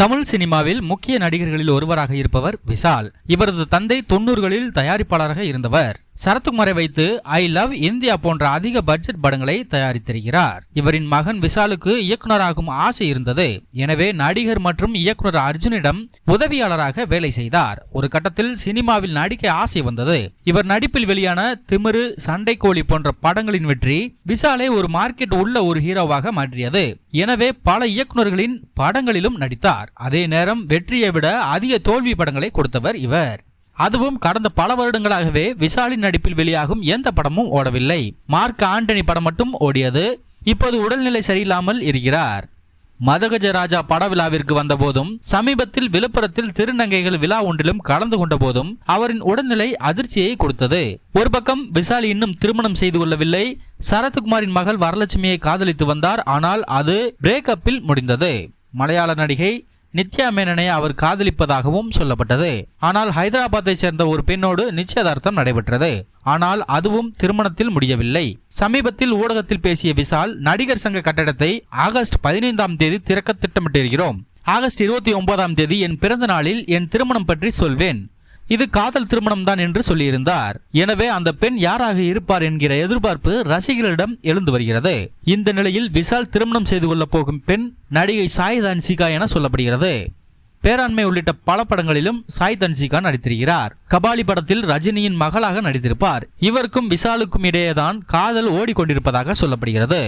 தமிழ் சினிமாவில் முக்கிய நடிகர்களில் ஒருவராக இருப்பவர் விஷால் இவரது தந்தை தொண்ணூறுகளில் தயாரிப்பாளராக இருந்தவர். சரத்குமாரை வைத்து ஐ லவ் இந்தியா போன்ற அதிக பட்ஜெட் படங்களை தயாரித்திருக்கிறார். இவரின் மகன் விஷாலுக்கு இயக்குனராகும் ஆசை இருந்தது. எனவே நடிகர் மற்றும் இயக்குனர் அர்ஜுனிடம் உதவியாளராக வேலை செய்தார். ஒரு கட்டத்தில் சினிமாவில் நடிக்க ஆசை வந்தது. இவர் நடிப்பில் வெளியான திமிரு சண்டைக்கோழி போன்ற படங்களின் வெற்றி விஷாலை ஒரு மார்க்கெட் உள்ள ஒரு ஹீரோவாக மாற்றியது. எனவே பல இயக்குனர்களின் படங்களிலும் நடித்தார். அதே நேரம் வெற்றியை விட அதிக தோல்வி படங்களை கொடுத்தவர் இவர். அதுவும் கடந்த பல வருடங்களாகவே விஷாலின் நடிப்பில் வெளியாகும் எந்த படமும் ஓடவில்லை. மார்க் ஆண்டனி படம் மட்டும் ஓடியது. இப்போது உடல்நிலை சரியில்லாமல் இருக்கிறார். மதகஜராஜா பட விழாவிற்கு வந்தபோதும் சமீபத்தில் விழுப்புரத்தில் திருநங்கைகள் விழா ஒன்றிலும் கலந்து கொண்ட போதும் அவரின் உடல்நிலை அதிர்ச்சியை கொடுத்தது. ஒரு பக்கம் விஷால் இன்னும் திருமணம் செய்து கொள்ளவில்லை. சரத்குமாரின் மகள் வரலட்சுமியை காதலித்து வந்தார். ஆனால் அது பிரேக்கப்பில் முடிந்தது. மலையாள நடிகை நித்யா மேனனை அவர் காதலிப்பதாகவும் சொல்லப்பட்டது. ஆனால் ஹைதராபாத்தை சேர்ந்த ஒரு பெண்ணோடு நிச்சயதார்த்தம் நடைபெற்றது. ஆனால் அதுவும் திருமணத்தில் முடியவில்லை. சமீபத்தில் ஊடகத்தில் பேசிய விஷால் நடிகர் சங்க கட்டடத்தை ஆகஸ்ட் பதினைந்தாம் தேதி திறக்க திட்டமிட்டிருக்கிறோம். ஆகஸ்ட் இருபத்தி ஒன்பதாம் தேதி என் பிறந்த நாளில் என் திருமணம் பற்றி சொல்வேன். இது காதல் திருமணம் தான் என்று சொல்லியிருந்தார். எனவே அந்த பெண் யாராக இருப்பார் என்கிற எதிர்பார்ப்பு ரசிகர்களிடம் எழுந்து வருகிறது. இந்த நிலையில் விஷால் திருமணம் செய்து கொள்ளப் போகும் பெண் நடிகை சாய் தன்சிகா என சொல்லப்படுகிறது. பேராண்மை உள்ளிட்ட பல படங்களிலும் சாய் தன்சிகா நடித்திருக்கிறார். கபாலி படத்தில் ரஜினியின் மகளாக நடித்திருப்பார். இவருக்கும் விஷாலுக்கும் இடையேதான் காதல் ஓடிக்கொண்டிருப்பதாக சொல்லப்படுகிறது.